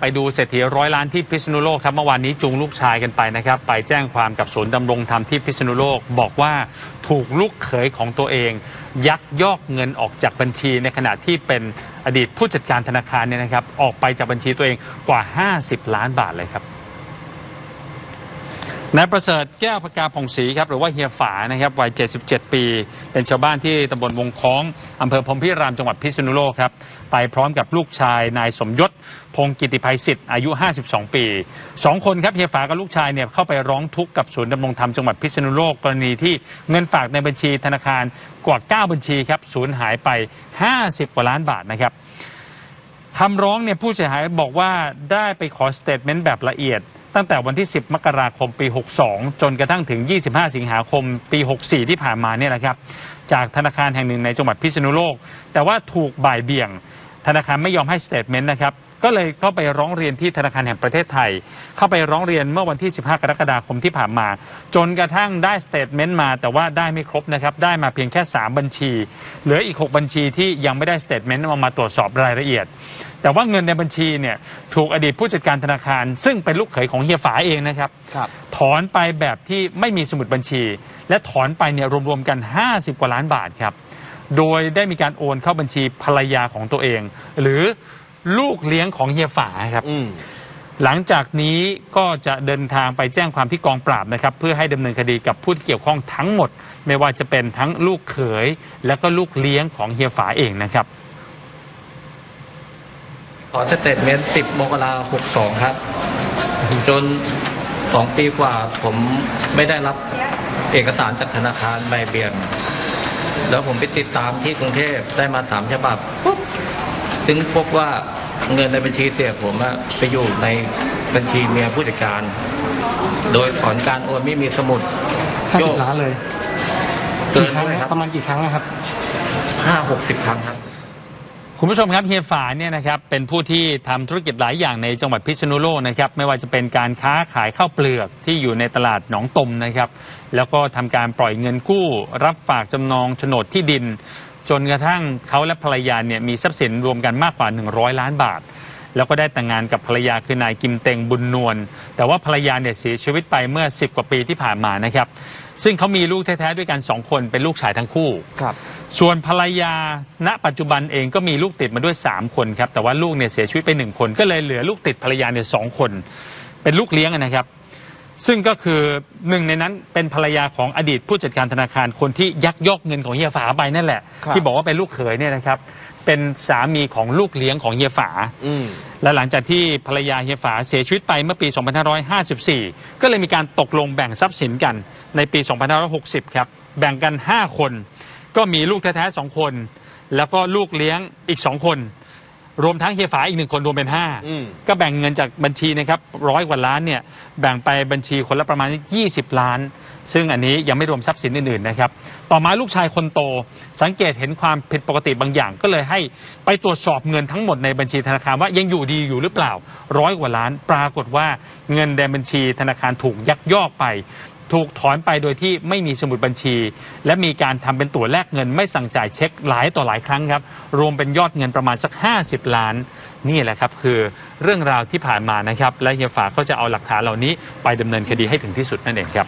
ไปดูเศรษฐีร้อยล้านที่พิษณุโลกครับเมื่อวานนี้จูงลูกชายกันไปนะครับ ไปแจ้งความกับศูนย์ดำรงธรรมที่พิษณุโลก บอกว่าถูกลูกเขยของตัวเอง ยักยอกเงินออกจากบัญชีในขณะที่เป็นอดีตผู้จัดการธนาคารเนี่ยนะครับ ออกไปจากบัญชีตัวเองกว่า 50 ล้านบาทเลยครับ นายประเสริฐแก้วพกาผ่องศรีครับหรือว่าเฮียฝานะครับวัย 77 ปี เป็นชาวบ้านที่ตำบลวงคล้องอำเภอพรมพิรามจังหวัดพิษณุโลกครับไปพร้อมกับลูกชายนายสมยศ พงกิติภัยสิทธิ์อายุ 52 ปีสองคนครับเฮียฝากับลูกชายเนี่ยเข้าไปร้องทุกข์กับศูนย์ดำรงธรรมจังหวัดพิษณุโลกกรณีที่เงินฝากในบัญชีธนาคารกว่า 9 บัญชีครับสูญหายไป 50 กว่าล้านบาทนะครับคำร้องเนี่ยผู้เสียหายบอกว่าได้ไปขอสเตทเมนต์แบบละเอียด ตั้งแต่วันที่ 10 มกราคมปี 62 จนกระทั่งถึง 25 สิงหาคมปี 64 ที่ผ่านมาเนี่ยแหละครับ จากธนาคารแห่งหนึ่งในจังหวัดพิษณุโลก แต่ว่าถูกบ่ายเบี่ยง ธนาคารไม่ยอมให้สเตทเมนต์นะครับก็เลยเข้าไปร้องเรียนที่ธนาคารแห่งประเทศไทย เข้าไปร้องเรียนเมื่อวันที่ 15 กรกฎาคมที่ผ่านมา จนกระทั่งได้สเตทเมนต์มา แต่ว่าได้ไม่ครบนะครับ ได้มาเพียงแค่ 3 บัญชี เหลืออีก 6 บัญชีที่ยังไม่ได้สเตทเมนต์มามาตรวจสอบรายละเอียด แต่ว่าเงินในบัญชีเนี่ยถูกอดีตผู้จัดการธนาคาร ซึ่งเป็นลูกเขยของเฮียฝาเองนะครับครับถอนไปแบบที่ไม่มีสมุดบัญชี และถอนไปเนี่ยรวมๆกัน 50 กว่าล้านบาทครับ โดยได้มีการโอนเข้าบัญชีภรรยาของตัวเอง หรือลูกเลี้ยงของเฮียฝาครับ อืม หลังจากนี้ก็จะเดินทางไปแจ้งความที่กองปราบนะครับ เพื่อให้ดำเนินคดีกับผู้ที่เกี่ยวข้องทั้งหมด ไม่ว่าจะเป็นทั้งลูกเขย และก็ลูกเลี้ยงของเฮียฝาเองนะครับ ขอสเตทเมนต์10มกราหกสองครับ จนสองปีกว่าผมไม่ได้รับเอกสารจากธนาคารใบเบี่ยง แล้วผมไปติดตามที่กรุงเทพได้มาสามฉบับปุ๊บถึงพบว่าเงินในบัญชีเสียผมอะไปอยู่ในบัญชีเมียผู้จัดการ โดยถอนการโอนไม่มีสมุดห้าโยสิกบล้านเลยเกินกี่ครั้งด้วยนะครับ ประมาณกี่ครั้งนะครับ ห้าหกสิบครั้งครับ คุณผู้ชมครับเฮียฝาเนี่ยนะครับเป็นผู้ที่ทำธุรกิจหลายอย่างในจังหวัดพิษณุโลกนะครับไม่ว่าจะเป็นการค้าขายข้าวเปลือกที่อยู่ในตลาดหนองตมนะครับแล้วก็ทำการปล่อยเงินกู้ รับฝากจำนองโฉนดที่ดิน จนกระทั่งเขาและภรรยาเนี่ยมีทรัพย์สินรวมกันมากกว่า 100 ล้านบาท แล้วก็ได้แต่งงานกับภรรยาคือนายกิมเต็งบุญนวลแต่ว่าภรรยาเนี่ยเสียชีวิตไปเมื่อ 10 กว่าปีที่ผ่านมานะครับ ซึ่งเขามีลูกแท้ๆด้วยกันสองคนเป็นลูกชายทั้งคู่ ครับ ส่วนภรรยาณปัจจุบันเองก็มีลูกติดมาด้วย 3 คนครับ แต่ว่าลูกเนี่ยเสียชีวิตไป1คน ก็เลยเหลือลูกติดภรรยาเนี่ยสองคน เป็นลูกเลี้ยงอะนะครับ ซึ่งก็คือหนึ่งในนั้นเป็นภรรยาของอดีตผู้จัดการธนาคารคนที่ยักยอกเงินของเฮียฝาไปนั่นแหละ ครับ ที่บอกว่าเป็นลูกเขยเนี่ยนะครับ เป็นสามีของลูกเลี้ยงของเฮียฝา อืม และหลังจากที่ภรรยาเฮียฝาเสียชีวิตไปเมื่อปี 2554 ก็เลยมีการตกลงแบ่งทรัพย์สินกันในปี 2560 ครับ แบ่งกัน 5 คน ก็มีลูกแท้ๆ 2 คน แล้วก็ลูกเลี้ยงอีก 2 คน รวมทั้งเฮียฝาอีกหนึ่งคนรวมเป็น อืม 5 ก็แบ่งเงินจากบัญชีนะครับร้อยกว่าล้านเนี่ยแบ่งไปบัญชีคนละประมาณ 20 ล้าน ซึ่งอันนี้ยังไม่รวมทรัพย์สินอื่นๆนะครับต่อมาลูกชายคนโต สังเกตเห็นความผิดปกติบางอย่าง ก็เลยให้ไปตรวจสอบเงินทั้งหมดในบัญชีธนาคารว่ายังอยู่ดีอยู่หรือเปล่าร้อยกว่าล้าน ปรากฏว่าเงินในบัญชีธนาคารถูกยักยอกไป ถูกถอนไปโดยที่ไม่มีสมุดบัญชี และมีการทำเป็นตั๋วแลกเงินไม่สั่งจ่ายเช็คหลายต่อหลายครั้งครับ รวมเป็นยอดเงินประมาณสัก 50 ล้าน นี่แหละครับ คือเรื่องราวที่ผ่านมานะครับ และเฮียฝาก็จะเอาหลักฐานเหล่านี้ไปดำเนินคดีให้ถึงที่สุดนั่นเองครับ